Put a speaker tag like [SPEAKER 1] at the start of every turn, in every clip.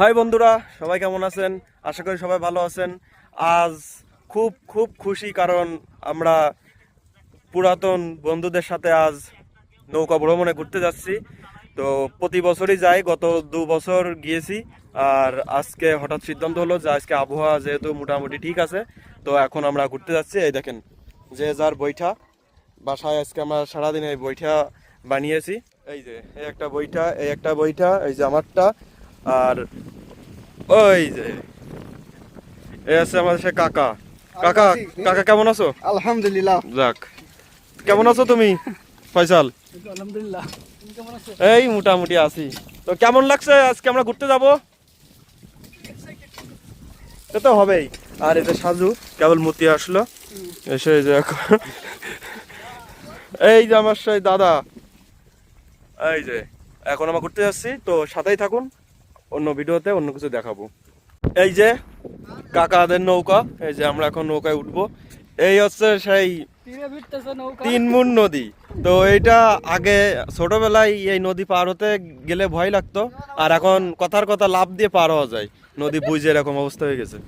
[SPEAKER 1] High বন্ধুরা, সবাই কেমন আছেন? আশা করি সবাই ভালো আছেন। আজ খুব খুব খুশি কারণ আমরা পুরাতন বন্ধুদের সাথে আজ নৌকা ভ্রমণে ঘুরতে যাচ্ছি। তো প্রতি বছরই যাই, গত দু বছর গিয়েছি। আর আজকে হঠাৎ সিদ্ধান্ত হলো যে আজকে আবহাওয়া যেহেতু মোটামুটি ঠিক আছে, তো এখন আমরা ঘুরতে যাচ্ছি। এই দেখেন, যে যার বৈঠা, বাসায় আজকে আমরা সারাদিন এই বৈঠা বানিয়েছি। এই যে, এই একটা বইটা এই একটা বইটা এই যে আমারটা আর ওই যে এই আছে আমাদের সে কাকা। কাকা কাকা? কেমন আছো?
[SPEAKER 2] আলহামদুলিল্লাহ।
[SPEAKER 1] যাক। কেমন আছো তুমি ফয়সাল?
[SPEAKER 2] আলহামদুলিল্লাহ। তুমি কেমন আছো?
[SPEAKER 1] এই মোটামুটি আছি। তো কেমন লাগছে আজকে আমরা ঘুরতে যাব? সে তো হবেই। আর এই যে সাজু কেবল মতি আসলো। এসে এই যে এই যে আমার সেই দাদা। এই যে এখন আমরা ঘুরতে যাচ্ছি তো সাথেই থাকুন। অন্য ভিডিওতে অন্য কিছু দেখাবো। এই যে কাকাদের নৌকা এই যে আমরা এখন নৌকায় উঠবো। এই হচ্ছে সেই তিনমুন নদী। তো এইটা আগে ছোটবেলায় এই নদী পার হতে গেলে ভয় লাগতো আর এখন কথার কথা লাভ দিয়ে পার হওয়া যায়। নদী বুঝে এরকম অবস্থা হয়ে গেছে।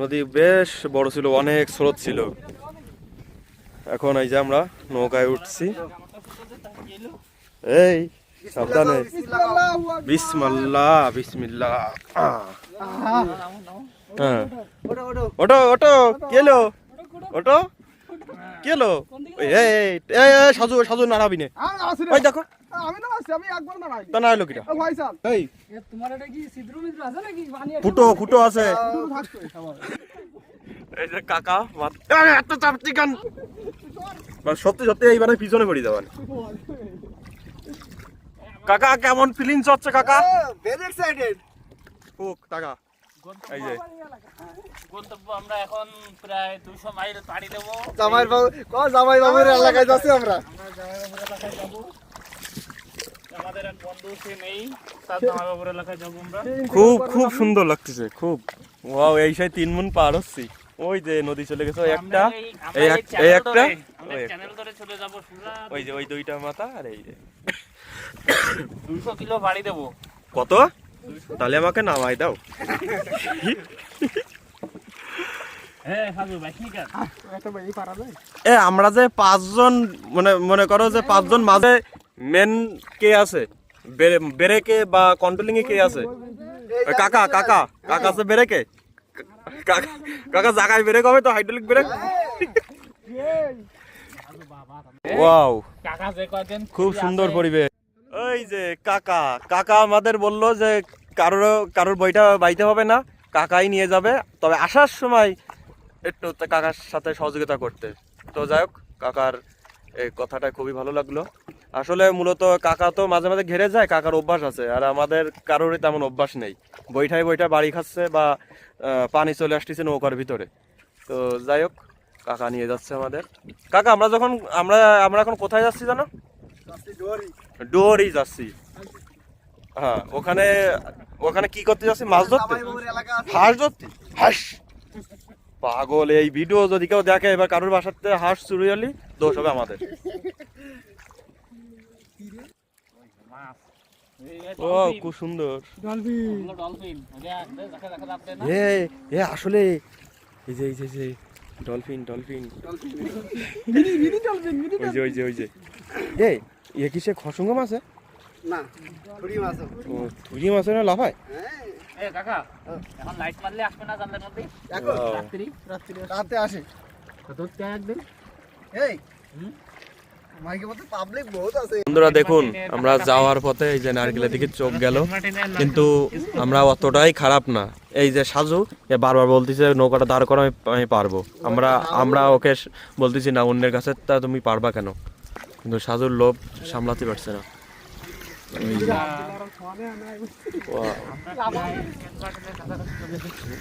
[SPEAKER 1] নদী বেশ বড় ছিল অনেক স্রোত ছিল। এখন এই যে আমরা নৌকায় উঠছি। এই সাবধানে। বিসমাল্লাহ বিসমিল্লাহ। হ্যাঁ।
[SPEAKER 2] ওটো ওটো
[SPEAKER 1] ওটো ওটো কেলো ওটো কেলো সাজু সাজু নাড়াবি নে। ওই দেখো।
[SPEAKER 2] আমি না আসি আমি একবার না নাই
[SPEAKER 1] তা না এলো কিটা?
[SPEAKER 2] ও ভাইসাল
[SPEAKER 1] এই।
[SPEAKER 2] তোমার এটা কি সিদ্রু মিত্র আছে নাকি? বানিয়ে
[SPEAKER 1] ফুটো ফুটো আছে।
[SPEAKER 2] দূর
[SPEAKER 1] এই যে কাকা এত চাপ চিকেন। মানে সত্যি সত্যি এইবারে পিছনে পড়ি যাবেন কাকা কেমন ফিলিংস হচ্ছে কাকা?
[SPEAKER 2] ভেরি এক্সাইটেড
[SPEAKER 1] হোক টাকা। এই যে।
[SPEAKER 3] গন্তব্য আমরা এখন প্রায় দুশো মাইল পাড়ি দেবো।
[SPEAKER 2] জামাই বাবু ক জামাই বাবুর এলাকায় যাচ্ছি আমরা?
[SPEAKER 3] আমাদের এক বন্ধু সে নেই। তার জামাইবাবুর এলাকায় যাব আমরা।
[SPEAKER 1] খুব খুব সুন্দর লাগতেছে খুব। ওয়াও এই সেই তিন মন পার হচ্ছি। ওই যে নদী চলে গেছে ওই একটা।
[SPEAKER 3] এই-
[SPEAKER 1] একটা
[SPEAKER 3] ধরে- আমরা
[SPEAKER 1] ওই
[SPEAKER 3] এই
[SPEAKER 1] একটা।
[SPEAKER 3] চ্যানেল ধরে চলে যাব সোজা।
[SPEAKER 1] ওই যে ওই দুইটা মাথা আর এই যে।
[SPEAKER 3] দুশো কিলো বাড়ি দেবো।
[SPEAKER 1] কত? তাহলে আমাকে নামাই দাও। এ আমরা যে পাঁচজন মানে মনে করো যে পাঁচজন মাঝে মেন কে আছে? বেরেকে বা কন্ট্রোলিং এ কে আছে? কাকা কাকা কাকা আছে বেরেকে কাকা জায়গায় বেরেক হবে তো হাইড্রোলিক বেরেক ওয়াও খুব সুন্দর পরিবেশ। ওই যে কাকা কাকা আমাদের বলল যে কারোর কারোর বইটা বাইতে হবে না, কাকাই নিয়ে যাবে। তবে আসার সময় একটু কাকার সাথে সহযোগিতা করতে। তো যাই হোক, কাকার এই কথাটা খুবই ভালো লাগল। আসলে মূলত কাকা তো মাঝে মাঝে ঘেরে যায়, কাকার অভ্যাস আছে, আর আমাদের কারোরই তেমন অভ্যাস নেই। বইটাই বইটা বাড়ি খাচ্ছে বা পানি চলে আসতেছে নৌকার ভিতরে। তো যাই হোক, কাকা নিয়ে যাচ্ছে আমাদের। কাকা, আমরা যখন, আমরা আমরা এখন কোথায় যাচ্ছি জানো? ডোরি যাচ্ছি। হ্যাঁ ওখানে ওখানে কি করতে যাচ্ছি? মাছ ধরতে? হাঁস ধরতে? হাঁস। পাগল এই ভিডিও যদি কেউ দেখে এবার কারোর বাসাতে হাঁস চুরি হলি দোষ হবে আমাদের।
[SPEAKER 3] এই
[SPEAKER 1] ও খুব সুন্দর? এ এ আসলে এই যে এই যে এই ডলফিন ডলফিন। ওই যে ওই যে ওই যে। এ কি সে খসঙ্গ মাছ?
[SPEAKER 2] না ছুরি মাছ
[SPEAKER 1] ও থুরি মাছ না লাফায়?
[SPEAKER 3] এ কাকা এখন লাইট মারলে আসবে না জানলার মধ্যে? রাত্রি
[SPEAKER 2] রাত্রি রাতে আসে।
[SPEAKER 3] তো ধরতে একদিন?
[SPEAKER 2] এই মাইকে মধ্যে পাবলিক বহুত আছে।
[SPEAKER 1] বন্ধুরা দেখুন আমরা যাওয়ার পথে এই যে নারকেলের দিকে চোখ গেল কিন্তু আমরা অতটাই খারাপ না। এই যে সাজু এ বারবার বলতেছে নৌকাটা দাঁড় করা আমি আমি পারব। আমরা আমরা ওকে বলতেছি না অন্যের কাছে তা তুমি পারবা কেন? কিন্তু সাজুর লোভ সামলাতে পারছে না।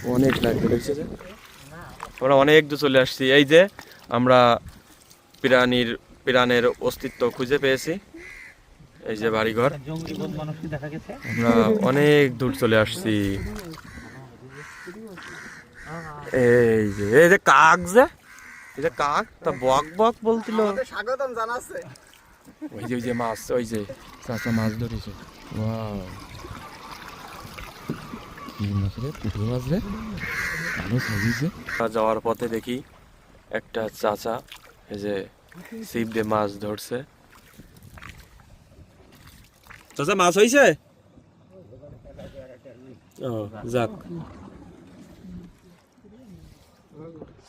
[SPEAKER 1] অনেক যে। আমরা অনেক দূর চলে আসছি। এই যে আমরা প্রাণীর প্রাণের অস্তিত্ব খুঁজে পেয়েছি। এই যে বাড়িঘর। আমরা অনেক দূর চলে আসছি। এই যে এই যে কাক যে। এই যে কাক? তা বক বক বলছিল
[SPEAKER 2] স্বাগতম জানাচ্ছে।
[SPEAKER 1] ওই যে ওই যে মাছ ওই যে চাচা মাছ ধরেছে। ওয়াও।
[SPEAKER 4] কি মাছ রে? পুকুর মাছ রে? ভালো সাজিয়েছে
[SPEAKER 1] যাওয়ার পথে দেখি একটা চাচা এই যে ছিপ দিয়ে মাছ ধরছে। চাচা মাছ হইছে? ও যাক।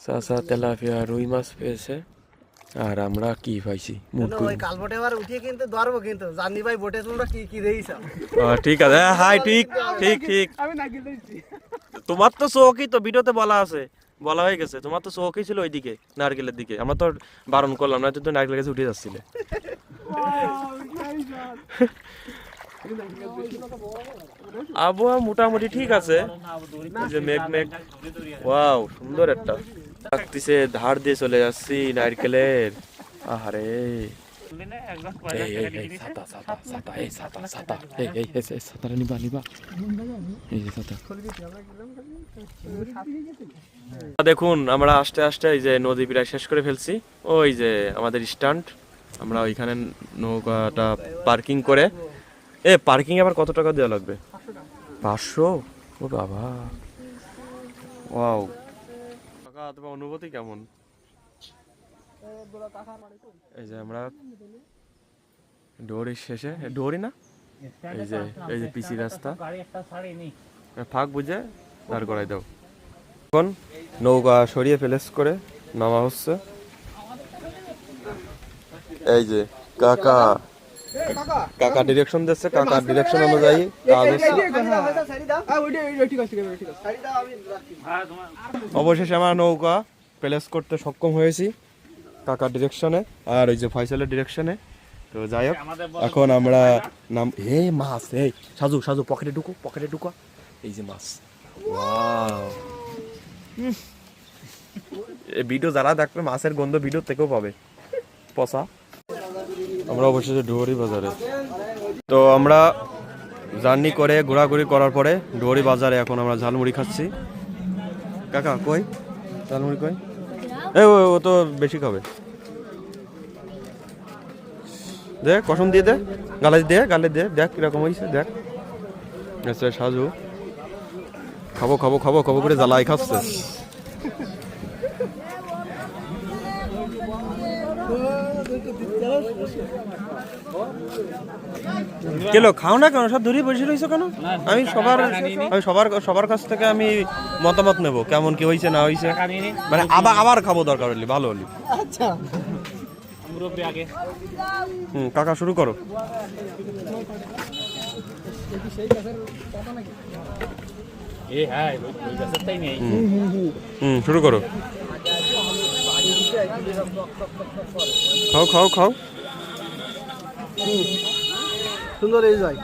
[SPEAKER 1] চাচা তেলাপিয়া রুই মাছ পেয়েছে। আর আমরা কি পাইছি?
[SPEAKER 2] ওই কালবোটে আবার উঠিয়ে কিন্তু ধরবো কিন্তু। জানি ভাই বোটে তোমরা কি কি দেইছ?
[SPEAKER 1] ঠিক আছে। হ্যাঁ, হাই ঠিক ঠিক ঠিক।
[SPEAKER 2] আমি নাকি দিয়েছি
[SPEAKER 1] তোমার তো চৌকি তো ভিডিওতে বলা আছে। বলা হয়ে গেছে। তোমার তো চৌকি ছিল ওইদিকে নারকেলের দিকে। আমরা তো বারণ করলাম না তুমি নারকেলের কাছে উঠে যাচ্ছিলে। আবহাওয়া মোটামুটি ঠিক আছে। যে মেঘ মেঘ। ওয়াও সুন্দর একটা। ধার দিয়ে চলে যাচ্ছি নারকেলের আহারে। দেখুন, আমরা আস্তে আস্তে এই যে নদী প্রায় শেষ করে ফেলছি। ওই যে আমাদের স্ট্যান্ড। আমরা ওইখানে নৌকাটা পার্কিং করে। এ, পার্কিং আবার কত টাকা দেওয়া লাগবে? পাঁচশো? ও বাবা। ওয়াও। কাকা তোমার অনুভূতি কেমন? এই যে আমরা ডোরি শেষে ডোরি না? এই যে এই যে পিসি রাস্তা। ফাঁক বুঝে দাঁড় করাই দাও। এখন নৌকা সরিয়ে প্লেস করে নামা হচ্ছে। এই যে, কাকা। কাকা ডিরেকশন দিচ্ছে কাকা ডিরেকশন অনুযায়ী কাজ হচ্ছে।
[SPEAKER 3] হ্যাঁ
[SPEAKER 1] অবশেষে আমরা নৌকা প্লেস করতে সক্ষম হয়েছি কাকার ডিরেকশনে আর ওই যে ফয়সালের ডিরেকশনে তো যাই হোক এখন আমরা নাম হে মাছ এই সাজু সাজু পকেটে ঢুকো পকেটে ঢুকো। এই যে মাছ। ওয়াও এই ভিডিও যারা দেখবে মাছের গন্ধ ভিডিও থেকেও পাবে। পচা। আমরা অবশেষে ডুয়ারি বাজারে। তো আমরা জার্নি করে ঘোরাঘুরি করার পরে ডুয়ারি বাজারে এখন আমরা ঝালমুড়ি খাচ্ছি। কাকা, কই? ঝালমুড়ি কই? এ ও ও তো বেশি খাবে। দে, কসম দিয়ে দে, গালে দে গালে দে, দেখ কীরকম হয়েছে দেখ। আচ্ছা সাজু। খাব খাব খাব খাব করে জ্বালাই খাচ্ছে। কেলো খাও না কেন? সব দূরে বসে রয়েছে কেন? আমি সবার আমি সবার সবার কাছ থেকে আমি মতামত নেব কেমন কি হয়েছে না হয়েছে। মানে আবার আবার খাব দরকার হলে ভালো হলে।
[SPEAKER 2] আচ্ছা।
[SPEAKER 1] হুম কাকা শুরু করো।
[SPEAKER 3] এ হ্যাঁ
[SPEAKER 1] হুম শুরু করো। খাও খাও খাও।
[SPEAKER 2] সুন্দর এই যায়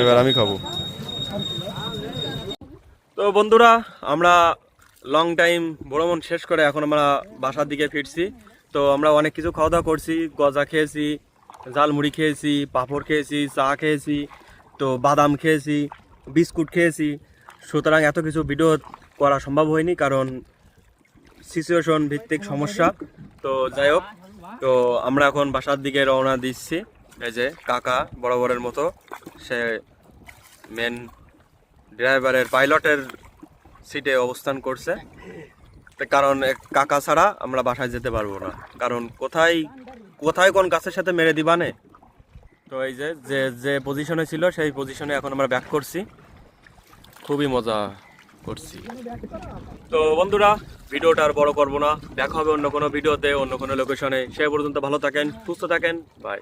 [SPEAKER 1] এবার আমি খাব। তো বন্ধুরা, আমরা লং টাইম ভ্রমণ শেষ করে এখন আমরা বাসার দিকে ফিরছি। তো আমরা অনেক কিছু খাওয়া দাওয়া করছি, গজা খেয়েছি, ঝালমুড়ি খেয়েছি, পাঁপড় খেয়েছি, চা খেয়েছি, তো বাদাম খেয়েছি, বিস্কুট খেয়েছি। সুতরাং এত কিছু ভিডিও করা সম্ভব হয়নি কারণ সিচুয়েশন ভিত্তিক সমস্যা। তো যাই হোক তো আমরা এখন বাসার দিকে রওনা দিচ্ছি। এই যে কাকা বরাবরের মতো, সে মেন ড্রাইভারের পাইলটের সিটে অবস্থান করছে। কারণ কাকা ছাড়া আমরা বাসায় যেতে পারব না। কারণ কোথায় কোথায় কোন গাছের সাথে মেরে দিবানে তো এই যে যে পজিশনে ছিল, সেই পজিশনে এখন আমরা ব্যাক করছি। খুবই মজা। করছি। তো বন্ধুরা, ভিডিওটা আর বড় করব না। দেখা হবে অন্য কোনো ভিডিওতে, অন্য কোনো লোকেশনে সে পর্যন্ত ভালো থাকেন, সুস্থ থাকেন। বাই